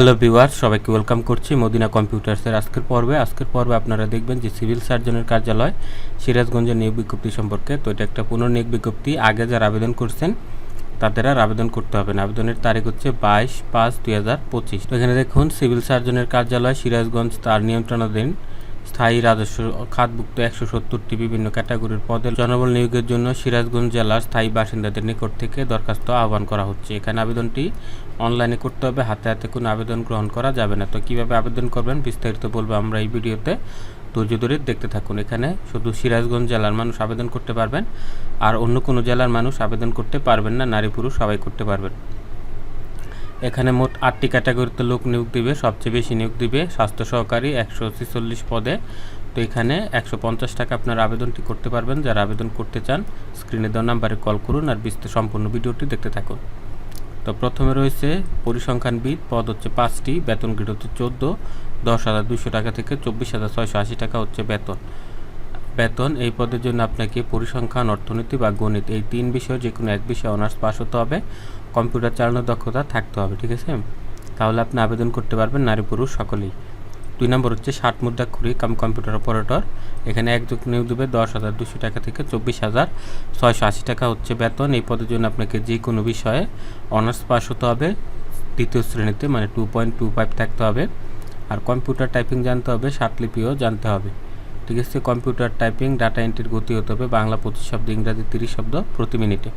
Hello viewer সবাইকে welcome করছি মদিনা কম্পিউটার্সের আজকের পর্বে। আজকের পর্বে আপনারা দেখবেন যে সিভিল সার্জনের কার্যালয় সিরাজগঞ্জের নিয়োগ বিজ্ঞপ্তি সম্পর্কে। তো এটা একটা পুনর্নিয়োগ বিজ্ঞপ্তি। আগে যারা আবেদন করছেন, তাদের আর আবেদন করতে হবে না। আবেদনের তারিখ হচ্ছে বাইশ পাঁচ দুই হাজার পঁচিশ। এখানে দেখুন, সিভিল সার্জনের কার্যালয়, সিরাজগঞ্জ, তার নিয়ন্ত্রণাধীন। স্থায়ী রাজস্ব খাতভুক্ত একশো সত্তরটি বিভিন্ন ক্যাটাগরির পদে জনবল নিয়োগের জন্য সিরাজগঞ্জ জেলার স্থায়ী বাসিন্দাদের নিকট থেকে দরখাস্ত আহ্বান করা হচ্ছে। এখানে আবেদনটি অনলাইনে করতে হবে, হাতে হাতে কোনো আবেদন গ্রহণ করা যাবে না। তো কীভাবে আবেদন করবেন বিস্তারিত বলব আমরা এই ভিডিওতে। ধৈর্য ধরে দেখতে থাকুন। এখানে শুধু সিরাজগঞ্জ জেলার মানুষ আবেদন করতে পারবেন আর অন্য কোনো জেলার মানুষ আবেদন করতে পারবেন না, নারী পুরুষ সবাই করতে পারবেন। এখানে মোট আটটি ক্যাটাগরিতে লোক নিয়োগ দিবে, সবচেয়ে বেশি নিয়োগ দিবে স্বাস্থ্য সহকারী একশো ছেচল্লিশ পদে। তো এখানে একশো পঞ্চাশ টাকা আপনার আবেদনটি করতে পারবেন। যারা আবেদন করতে চান স্ক্রিনে দেওয়া নাম্বারে কল করুন আর বিস্তার সম্পূর্ণ ভিডিওটি দেখতে থাকুন। তো প্রথমে রয়েছে পরিসংখ্যানবিদ, পদ হচ্ছে পাঁচটি, বেতন গ্রেড হচ্ছে চোদ্দ, দশ হাজার দুশো টাকা থেকে চব্বিশ হাজার ছয়শো আশি টাকা হচ্ছে বেতন। বেতন, এই পদের জন্য আপনাকে পরিসংখ্যান, অর্থনীতি বা গণিত এই তিন বিষয় যে কোনো এক বিষয়ে অনার্স পাস হতে হবে। কম্পিউটার চালানোর দক্ষতা থাকতে হবে, ঠিক আছে? তাহলে আপনি আবেদন করতে পারবেন নারী পুরুষ সকলেই। দুই নম্বর হচ্ছে ষাট মুদ্রা খুরি কাম কম্পিউটার অপারেটর। এখানে একযোগ নিয়োগ দেবে দশ হাজার দুশো টাকা থেকে চব্বিশ হাজার ছয়শো আশি টাকা হচ্ছে বেতন। এই পদের জন্য আপনাকে যে কোনো বিষয়ে অনার্স পাস হতে হবে। দ্বিতীয় শ্রেণীতে মানে টু পয়েন্ট টু ফাইভ থাকতে হবে। আর কম্পিউটার টাইপিং জানতে হবে লিপিও জানতে হবে। ঠিক আছে? কম্পিউটার টাইপিং, ডাটা এন্ট্রির গতি হতে হবে বাংলা পঁচিশ শব্দ ইংরাজি তিরিশ শব্দ প্রতি মিনিটে।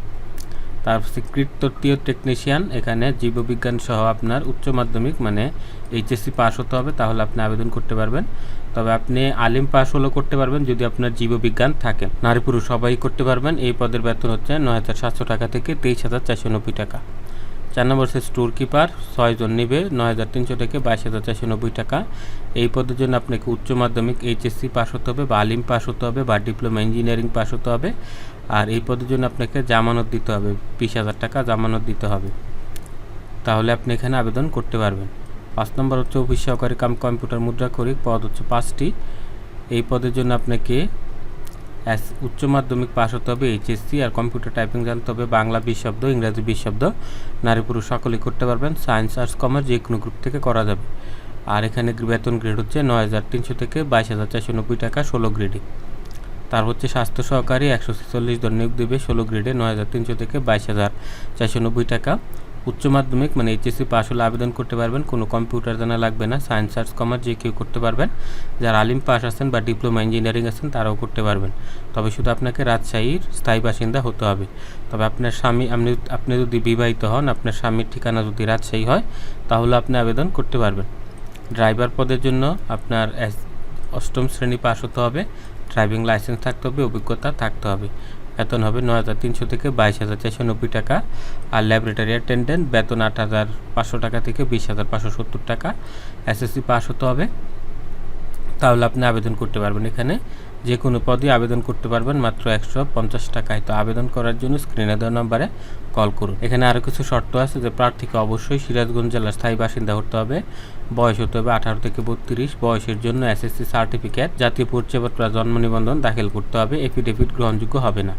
তারপর কৃত তৃতীয় টেকনিশিয়ান এখানে জীববিজ্ঞান সহ আপনার উচ্চ মাধ্যমিক মানে এইচএসসি পাস হতে হবে, তাহলে আপনি আবেদন করতে পারবেন। তবে আপনি আলিম পাস হলেও করতে পারবেন, যদি আপনার জীববিজ্ঞান থাকে। নারী পুরুষ সবাই করতে পারবেন, এই পদের বেতন হচ্ছে নয় হাজার সাতশো টাকা থেকে তেইশ হাজার চারশো নব্বই টাকা। চার নম্বর হচ্ছে স্টোর কিপার ছয়জন নেবে, নয় হাজার তিনশো থেকে বাইশ হাজার চারশো নব্বই টাকা। এই পদের জন্য আপনাকে উচ্চ মাধ্যমিক এইচএসসি পাস হতে হবে, বা আলিম পাস হতে হবে, বা ডিপ্লোমা ইঞ্জিনিয়ারিং পাস হতে হবে। আর এই পদের জন্য আপনাকে জামানত দিতে হবে, বিশ হাজার টাকা জামানত দিতে হবে। তাহলে আপনি এখানে আবেদন করতে পারবেন। পাঁচ নম্বর হচ্ছে অফিস সহকারী কাম কম্পিউটার মুদ্রা করি পদ হচ্ছে পাঁচটি। এই পদের জন্য আপনাকে উচ্চ মাধ্যমিক পাস হতে হবে, এইচএসসি আর কম্পিউটার টাইপিং জানতে হবে, বাংলা বিশ শব্দ, ইংরাজি বিশ শব্দ। নারী পুরুষ সকলেই করতে পারবেন, সায়েন্স, আর্টস, কমার্স যে কোনো গ্রুপ থেকে করা যাবে। আর এখানে বেতন গ্রেড হচ্ছে নয় হাজার তিনশো থেকে বাইশ হাজার চারশো নব্বই টাকা ষোলো গ্রেডে। তার হচ্ছে স্বাস্থ্য সহকারী একশো ছেচল্লিশ জন নিয়োগ দেবে ষোলো গ্রেডে নয় হাজার তিনশো থেকে বাইশ হাজার চারশো নব্বই টাকা। উচ্চ মাধ্যমিক মানে এইচএসসি পাস হলে আবেদন করতে পারবেন, কোনো কম্পিউটার জানা লাগবে না সায়েন্স আর্টস কমার্স যে কেউ করতে পারবেন। যারা আলিম পাস আছেন বা ডিপ্লোমা ইঞ্জিনিয়ারিং আছেন, তারাও করতে পারবেন। তবে শুধু আপনাকে রাজশাহীর স্থায়ী বাসিন্দা হতে হবে। তবে আপনার স্বামী, আপনি আপনি যদি বিবাহিত হন, আপনার স্বামীর ঠিকানা যদি রাজশাহী হয়, তাহলে আপনি আবেদন করতে পারবেন। ড্রাইভার পদের জন্য আপনার অষ্টম শ্রেণি পাস হতে হবে। ড্রাইভিং লাইসেন্স থাকতে হবে, অভিজ্ঞতা থাকতে হবে। বেতন হবে নয় হাজার তিনশো থেকে বাইশ হাজার চারশো নব্বই টাকা আর ল্যাবরেটারি অ্যাটেন্ডেন্ট বেতন আট হাজার পাঁচশো টাকা থেকে বিশ হাজার পাঁচশো সত্তর টাকা। এসএসসি পাস হতে হবে। তাহলে আপনি আবেদন করতে পারবেন এখানে। যে কোনো পদে আবেদন করতে পারবেন, মাত্র একশো পঞ্চাশ টাকায়। তো আবেদন করার জন্য স্ক্রিনে দেওয়া নম্বরে কল করুন। এখানে আরও কিছু শর্ত আছে যে প্রার্থীকে অবশ্যই সিরাজগঞ্জ জেলার স্থায়ী বাসিন্দা হতে হবে। বয়স হতে হবে আঠারো থেকে বত্রিশ। বয়সের জন্য এসএসসি সার্টিফিকেট জাতীয় পরিচয়পত্র জন্ম নিবন্ধন দাখিল করতে হবে। এফিডেভিট গ্রহণযোগ্য হবে না।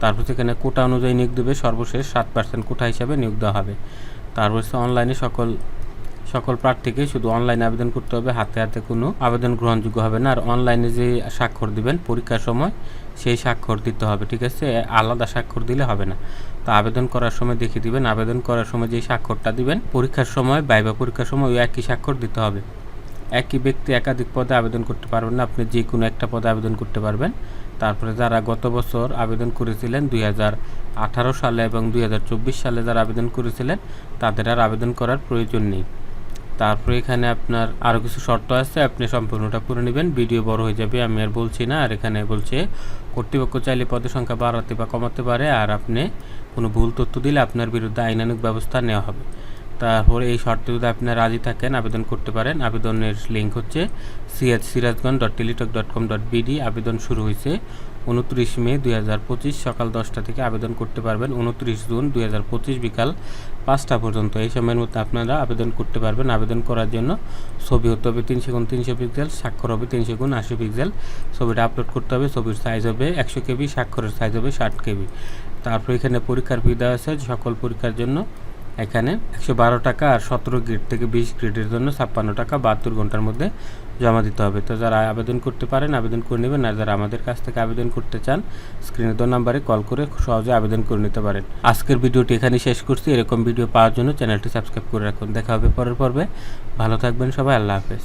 তারপর সেখানে কোটা অনুযায়ী নিয়োগ দেবে। সর্বশেষ সাত পার্সেন্ট কোটা হিসাবে নিয়োগ দেওয়া হবে। তারপর অনলাইনে সকল সকল প্রার্থীকে শুধু অনলাইনে আবেদন করতে হবে, হাতে হাতে কোনো আবেদন গ্রহণযোগ্য হবে না। আর অনলাইনে যে স্বাক্ষর দিবেন, পরীক্ষার সময় সেই স্বাক্ষর দিতে হবে, ঠিক আছে? আলাদা স্বাক্ষর দিলে হবে না। তো আবেদন করার সময় দেখিয়ে দিবেন, আবেদন করার সময় যে স্বাক্ষরটা দিবেন, পরীক্ষার সময় বাইবা পরীক্ষার সময় ওই একই স্বাক্ষর দিতে হবে। একই ব্যক্তি একাধিক পদে আবেদন করতে পারবেন না, আপনি যে কোনো একটা পদে আবেদন করতে পারবেন। তারপরে যারা গত বছর আবেদন করেছিলেন, দুই হাজার আঠারো সালে এবং দুই হাজার চব্বিশ সালে যারা আবেদন করেছিলেন, তাদের আর আবেদন করার প্রয়োজন নেই। তারপরে এখানে আপনার আরও কিছু শর্ত আছে, আপনি সম্পূর্ণটা করে নেবেন, ভিডিও বড় হয়ে যাবে, আমি আর বলছি না। আর এখানে বলছে, কর্তৃপক্ষ চাইলে পদের সংখ্যা বাড়াতে বা কমাতে পারে, আর আপনি কোনো ভুল তথ্য দিলে আপনার বিরুদ্ধে আইনানুক ব্যবস্থা নেওয়া হবে। তারপরে এই শর্তে যদি আপনি রাজি থাকেন, আবেদন করতে পারেন, আবেদনের লিঙ্ক হচ্ছে CH Sirajganj dot Teletalk dot com dot BD, আবেদন শুরু হয়েছে। উনত্রিশ মে দুই হাজার পঁচিশ সকাল দশটা থেকে আবেদন করতে পারবেন। উনত্রিশ জুন দুই হাজার পঁচিশ বিকাল পাঁচটা পর্যন্ত। এই সময়ের মধ্যে আপনারা আবেদন করতে পারবেন। আবেদন করার জন্য ছবি হতে হবে তিনশো গুণ তিনশো পিক্সেল স্বাক্ষর হবে তিনশো গুণ আশি পিক্সেল ছবিটা আপলোড করতে হবে। ছবির সাইজ হবে একশো কেবি, স্বাক্ষরের সাইজ হবে ষাট কেবি। তারপর এখানে পরীক্ষার ফি দেওয়া আছে। সকল পরীক্ষার জন্য এখানে একশো বারো টাকা আর সতেরো গ্রেড থেকে বিশ গ্রেডের জন্য ছাপ্পান্ন টাকা বাহাত্তর ঘণ্টার মধ্যে জমা দিতে হবে। তো যারা আবেদন করতে পারেন, আবেদন করে নেবেন। আর যারা আমাদের কাছ থেকে আবেদন করতে চান স্ক্রিনে দেওয়া নাম্বারে কল করে সহজে আবেদন করে নিতে পারেন। আজকের ভিডিওটি এখানে শেষ করছি। এরকম ভিডিও পাওয়ার জন্য চ্যানেলটি সাবস্ক্রাইব করে রাখুন। দেখা হবে পরের পর্বে। ভালো থাকবেন সবাই। আল্লাহ হাফেজ।